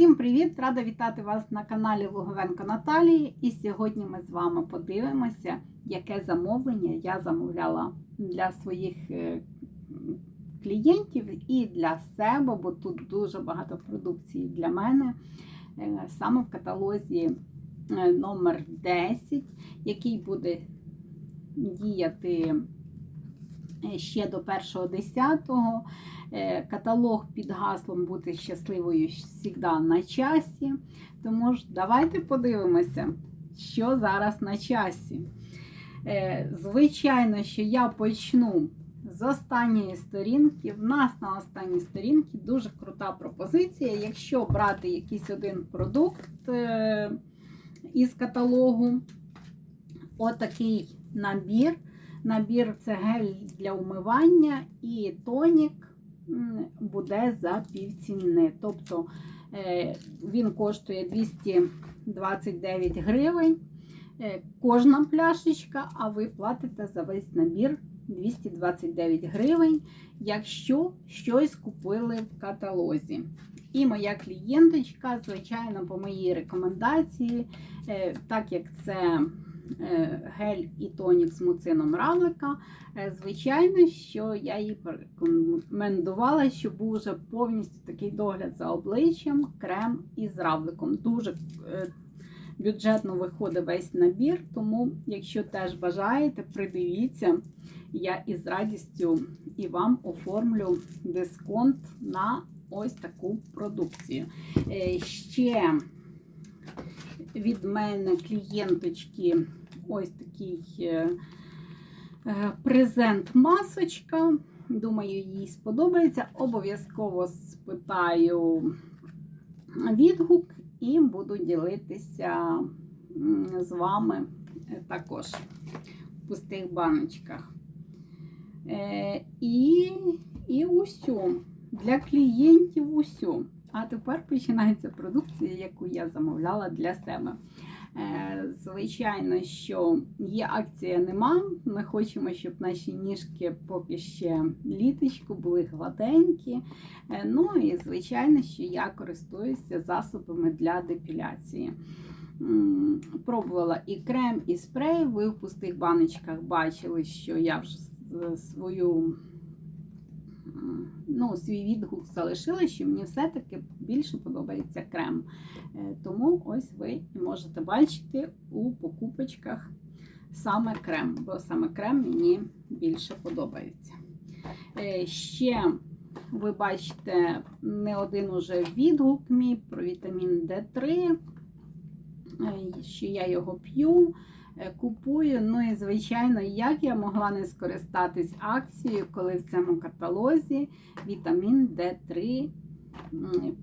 Всім привіт! Рада вітати вас на каналі Луговенко Наталії. І сьогодні ми з вами подивимося, яке замовлення я замовляла для своїх е, клієнтів і для себе, бо тут дуже багато продукції для мене. Е, Саме в каталозі е, номер 10, який буде діяти ще до 1.10. Е, Каталог під гаслом бути щасливою завжди на часі. Тому ж давайте подивимося, що зараз на часі. Е, Звичайно, що я почну з останньої сторінки. В нас на останній сторінці дуже крута пропозиція. Якщо брати якийсь один продукт е, із каталогу, отакий набір. Набір це гель для умивання і тонік буде за півціни. Тобто е, він коштує 229 гривень. Е, Кожна пляшечка, а ви платите за весь набір 229 гривень, якщо щось купили в каталозі. І моя клієнточка, звичайно, по моїй рекомендації, е, так як це гель і тонік з муцином равлика, е, звичайно, що я їй порекомендувала, щоб був вже повністю такий догляд за обличчям, крем із равликом. Дуже е, бюджетно виходить весь набір, тому, якщо теж бажаєте, придивіться, я із радістю і вам оформлю дисконт на ось таку продукцію. Е, Ще від мене клієнточки ось такий е, е, презент-масочка. Думаю, їй сподобається. Обов'язково спитаю відгук і буду ділитися з вами е, також в пустих баночках. І, і усю. Для клієнтів усю. А тепер починається продукція, яку я замовляла для себе. Е, Звичайно, що є акція нема. Ми хочемо, щоб наші ніжки поки ще літочку були гладенькі. Е, Ну і звичайно, що я користуюся засобами для депіляції. Пробувала і крем, і спрей. Ви в пустих баночках бачили, що я вже свою ну, свій відгук залишила, що мені все-таки більше подобається крем. Е, Тому ось ви можете бачити у покупочках саме крем, бо саме крем мені більше подобається. Е, Ще ви бачите не один уже відгук мій про вітамін D3, е, що я його п'ю, е, купую. Ну і звичайно, як я могла не скористатись акцією, коли в цьому каталозі вітамін D3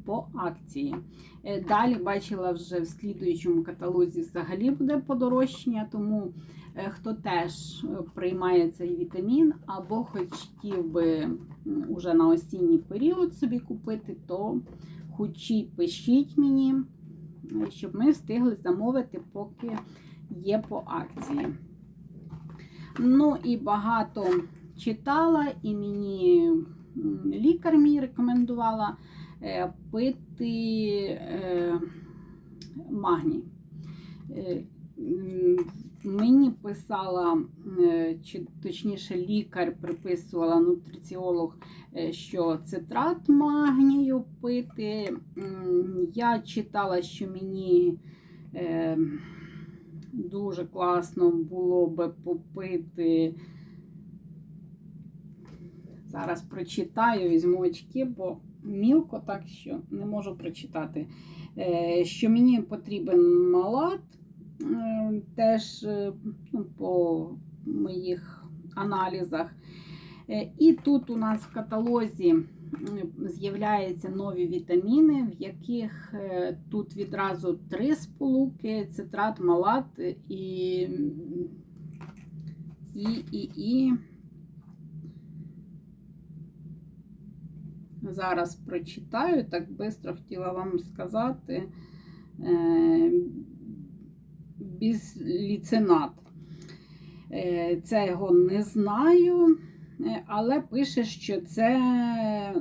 по акції. Е, Далі бачила вже в слідуючому каталозі взагалі буде подорожчання, тому е, хто теж е, приймає цей вітамін, або хотів би уже на осінній період собі купити, то хочі пишіть мені, е, щоб ми встигли замовити, поки є по акції. Ну і багато читала, і мені лікар мій рекомендувала е, пити е, магній. Мені писала, е, чи точніше, лікар приписувала нутриціолог, е, що цитрат магнію пити. Я читала, що мені е, дуже класно було би попити. Зараз прочитаю, візьму очки, бо мілко так що не можу прочитати. Що мені потрібен малат, теж е, ну, по моїх аналізах. Е, І тут у нас в каталозі з'являються нові вітаміни, в яких е, тут відразу три сполуки: цитрат, малат і, і, і, і. Зараз прочитаю, так швидко хотіла вам сказати. Бісліцинат. Е, Це його не знаю, е, але пише, що це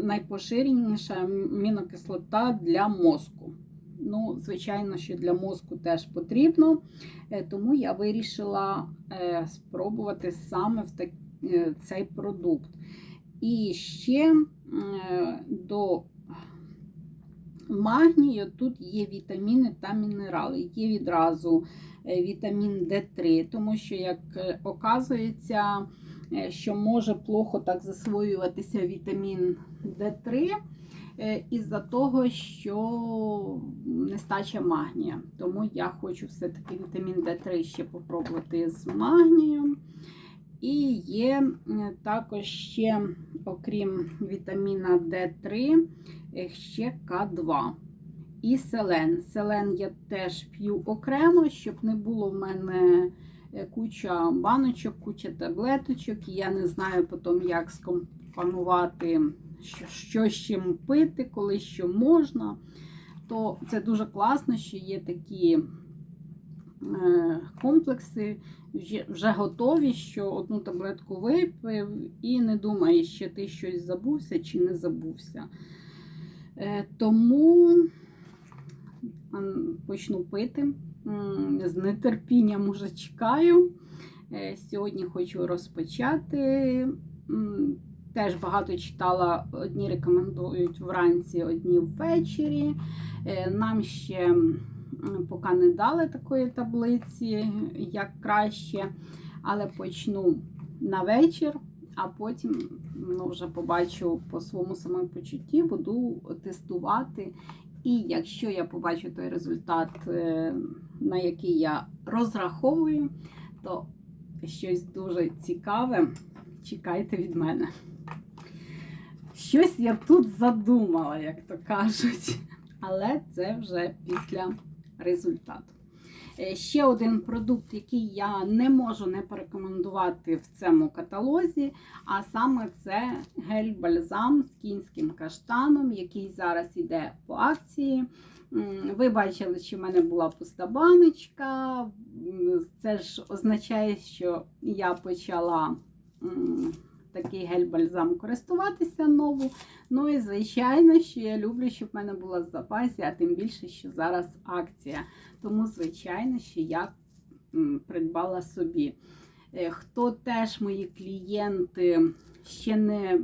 найпоширеніша амінокислота для мозку. Ну, звичайно, що для мозку теж потрібно, Е, тому я вирішила спробувати саме в цей продукт. І ще до магнію тут є вітаміни та мінерали. Є відразу е, вітамін Д3, тому що, як е, оказується, е, що може плохо так засвоюватися вітамін Д3 е, із-за того, що нестача магнія. Тому я хочу все-таки вітамін Д3 ще попробувати з магнієм. І є е, також ще, окрім вітаміна Д3, е, ще К2 і селен. Селен я теж п'ю окремо, щоб не було в мене е, куча баночок, куча таблеточок. І я не знаю потім, як скомпонувати, що, з чим пити, коли що можна. То це дуже класно, що є такі комплекси, вже- готові, що одну таблетку випив і не думаєш, чи ти щось забувся чи не забувся. Е, Тому почну пити. З нетерпінням уже чекаю. Е, Сьогодні хочу розпочати. Теж багато читала, одні рекомендують вранці, одні ввечері. Е, Нам ще поки не дали такої таблиці, як краще, але почну на вечір, а потім ну, вже побачу по своєму самопочутті, буду тестувати. І якщо я побачу той результат, е, на який я розраховую, то щось дуже цікаве чекайте від мене. Щось я тут задумала, як то кажуть. Але це вже після результату. Е, Ще один продукт, який я не можу не порекомендувати в цьому каталозі, а саме це гель-бальзам з кінським каштаном, який зараз йде по акції. Ви бачили, що в мене була пуста баночка. Це ж означає, що я почала такий гель-бальзам користуватися нову. Ну і звичайно, що я люблю, щоб в мене була в запасі, а тим більше, що зараз акція. Тому, звичайно, що я придбала собі. Е, Хто теж мої клієнти ще не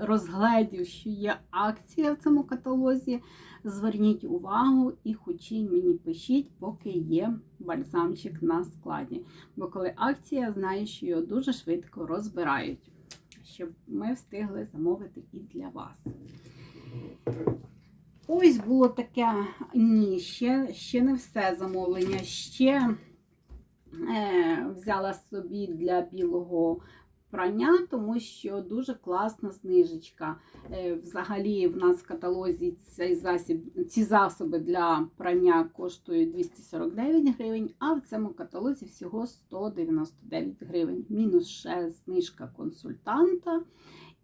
розгледів, що є акція в цьому каталозі, зверніть увагу і хочіть мені пишіть, поки є бальзамчик на складі. Бо коли акція, знаю, що його дуже швидко розбирають, щоб ми встигли замовити і для вас. Ось було таке, ні, ще, ще не все замовлення. Ще е, взяла собі для білого прання, тому що дуже класна знижечка. Е, взагалі, в нас в каталозі цей засіб, ці засоби для прання коштують 249 гривень, а в цьому каталозі всього 199 гривень. Мінус ще знижка консультанта.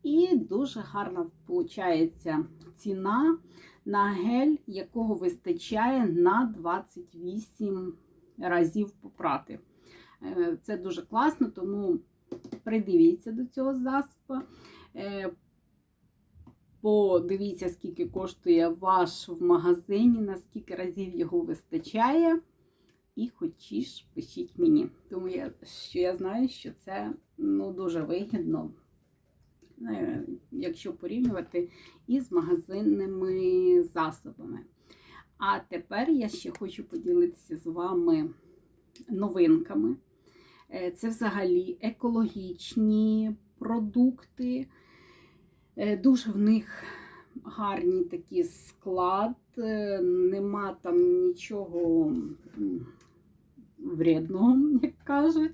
І дуже гарна виходить ціна на гель, якого вистачає на 28 разів попрати. Е, Це дуже класно, тому придивіться до цього засобу. Е, Подивіться, скільки коштує ваш в магазині, наскільки разів його вистачає. І хочеш, пишіть мені. Тому я, що я знаю, що це ну, дуже вигідно е, якщо порівнювати із магазинними засобами. А тепер я ще хочу поділитися з вами новинками. Е, Це взагалі екологічні продукти. Е, Дуже в них гарні такі склад, е, нема там нічого вредного, як кажуть.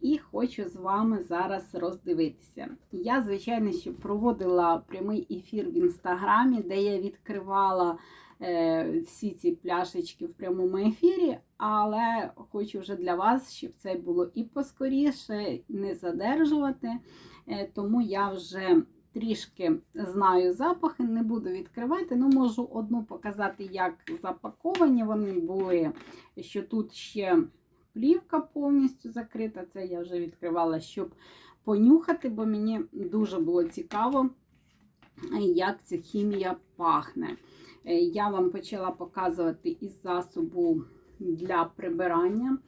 І хочу з вами зараз роздивитися. Я, звичайно, ще проводила прямий ефір в інстаграмі, де я відкривала всі ці пляшечки в прямому ефірі, але хочу вже для вас, щоб це було і поскоріше, не задержувати. Е, Тому я вже трішки знаю запахи, не буду відкривати, ну можу одну показати, як запаковані вони були, що тут ще плівка повністю закрита. Це я вже відкривала, щоб понюхати, бо мені дуже було цікаво, як ця хімія пахне. Е, Я вам почала показувати із засобу для прибирання.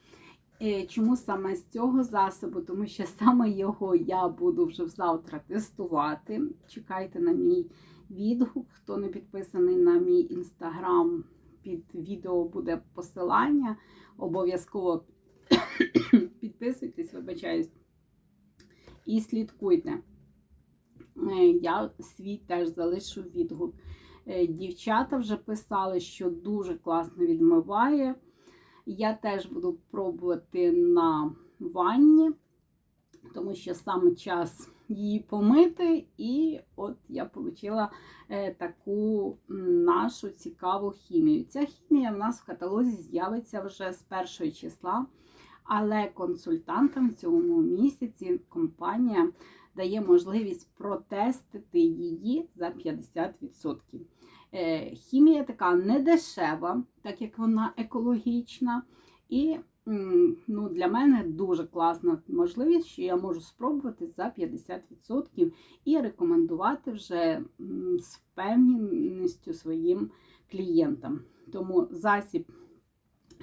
Е, Чому саме з цього засобу? Тому що саме його я буду вже завтра тестувати. Чекайте на мій відгук. Хто не підписаний на мій інстаграм, під відео буде посилання. Обов'язково підписуйтесь, вибачаюсь, і слідкуйте. Е, Я свій теж залишу відгук. Е, Дівчата вже писали, що дуже класно відмиває. Я теж буду пробувати на ванні, тому що саме час її помити. І от я отримала таку нашу цікаву хімію. Ця хімія в нас в каталозі з'явиться вже з першого числа, але консультантам в цьому місяці компанія дає можливість протестити її за 50%. Е, Хімія така не дешева, так як вона екологічна. І ну, для мене дуже класна можливість, що я можу спробувати за 50% і рекомендувати вже з впевненістю своїм клієнтам. Тому засіб,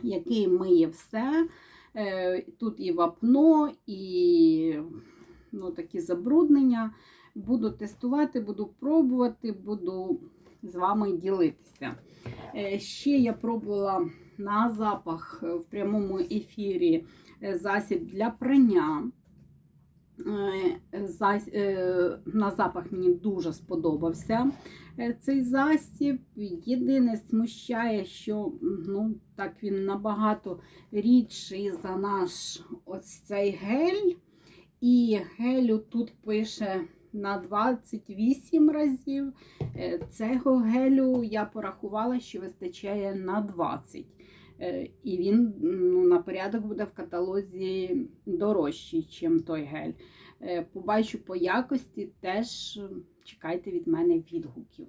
який миє все, е, тут і вапно, і ну, такі забруднення. Буду тестувати, буду пробувати, буду з вами ділитися. Е, Ще я пробувала на запах е, в прямому ефірі е, засіб для прання. На запах мені дуже сподобався цей засіб. Єдине смущає, що ну, так він набагато рідший за наш ось цей гель. І гелю тут пише на 28 разів. Е, Цього гелю я порахувала, що вистачає на 20. Е, І він ну, на порядок буде в каталозі дорожчий, ніж той гель. Е, Побачу по якості, теж чекайте від мене відгуків.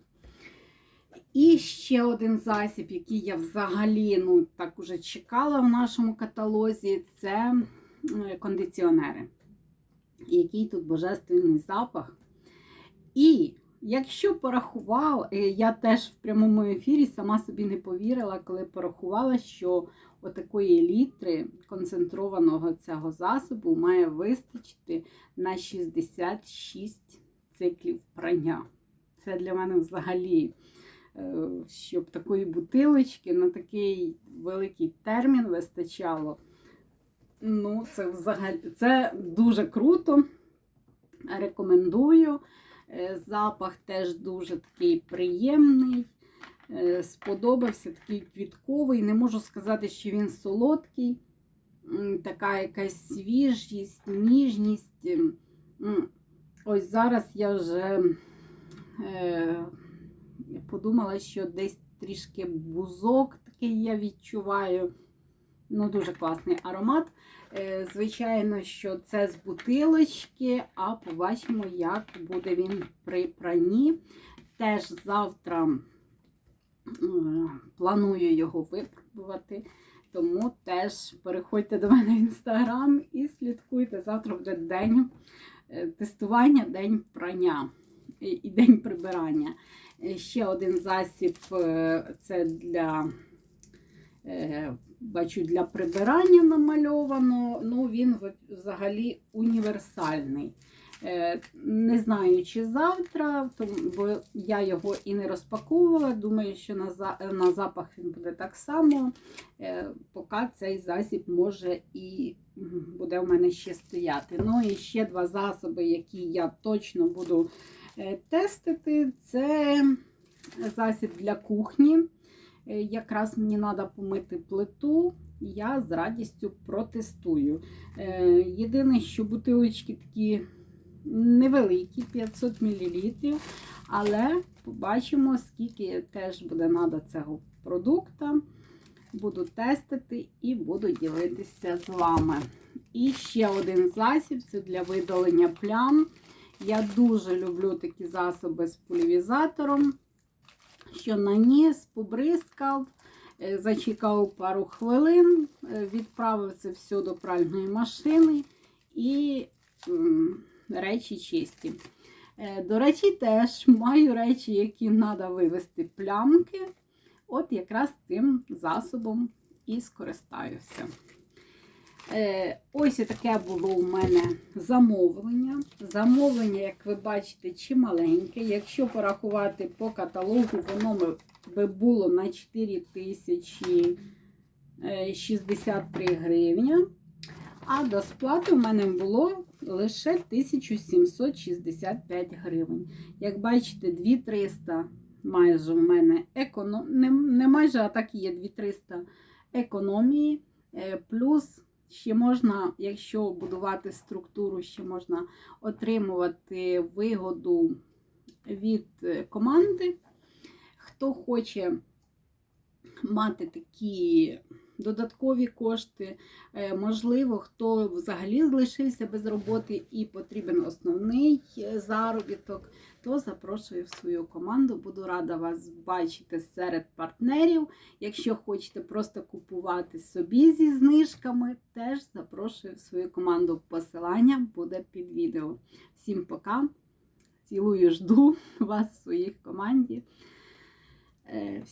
І ще один засіб, який я взагалі ну, так уже чекала в нашому каталозі, це кондиціонери. Який тут божественний запах. І якщо порахував, е, я теж в прямому ефірі сама собі не повірила, коли порахувала, що отакої літри концентрованого цього засобу має вистачити на 66 циклів прання. Це для мене взагалі, е, щоб такої бутилочки на такий великий термін вистачало. Ну, це взагалі це дуже круто. Рекомендую. Е, Запах теж дуже такий приємний. Е, Сподобався такий квітковий. Не можу сказати, що він солодкий. Така якась свіжість, ніжність. Ось зараз я вже е, подумала, що десь трішки бузок такий я відчуваю. Ну, дуже класний аромат. Е, Звичайно, що це з бутилочки, а побачимо, як буде він при пранні. Теж завтра планую його випробувати. Тому теж переходьте до мене в інстаграм і слідкуйте. Завтра буде день е, тестування, день прання і день прибирання. Е, Ще один засіб це для бачу, для прибирання намальовано. Ну, він взагалі універсальний. Е, Не знаю, чи завтра, бо я його і не розпаковувала. Думаю, що на, запах він буде так само. Е, Поки цей засіб може і буде в мене ще стояти. Ну і ще два засоби, які я точно буду е, тестити, це засіб для кухні. Е, Якраз мені треба помити плиту, я з радістю протестую. Е, Єдине, що бутилочки такі невеликі, 500 мл, але побачимо, скільки теж буде треба цього продукту. Буду тестити і буду ділитися з вами. І ще один засіб це для видалення плям. Я дуже люблю такі засоби з пульвізатором що наніс, побризкав, е, зачекав пару хвилин, е, відправив це все до пральної машини і речі чисті. Е, До речі, теж маю речі, які треба вивести плямки. От якраз тим засобом і скористаюся. Е, Ось таке було у мене замовлення. Замовлення, як ви бачите, чималеньке. Якщо порахувати по каталогу, воно би було на 4063 гривня. А до сплати в мене було лише 1765 гривень. Як бачите, 2300 майже в мене економ... не, не майже, а так і є 2300 економії. Е, Плюс ще можна, якщо будувати структуру, ще можна отримувати вигоду від е, команди. Хто хоче мати такі додаткові кошти, е, можливо, хто взагалі залишився без роботи і потрібен основний е, заробіток, то запрошую в свою команду. Буду рада вас бачити серед партнерів. Якщо хочете просто купувати собі зі знижками, теж запрошую в свою команду. Посилання буде під відео. Всім пока. Цілую, жду вас в своїй команді. Е,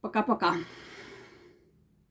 Пока-пока.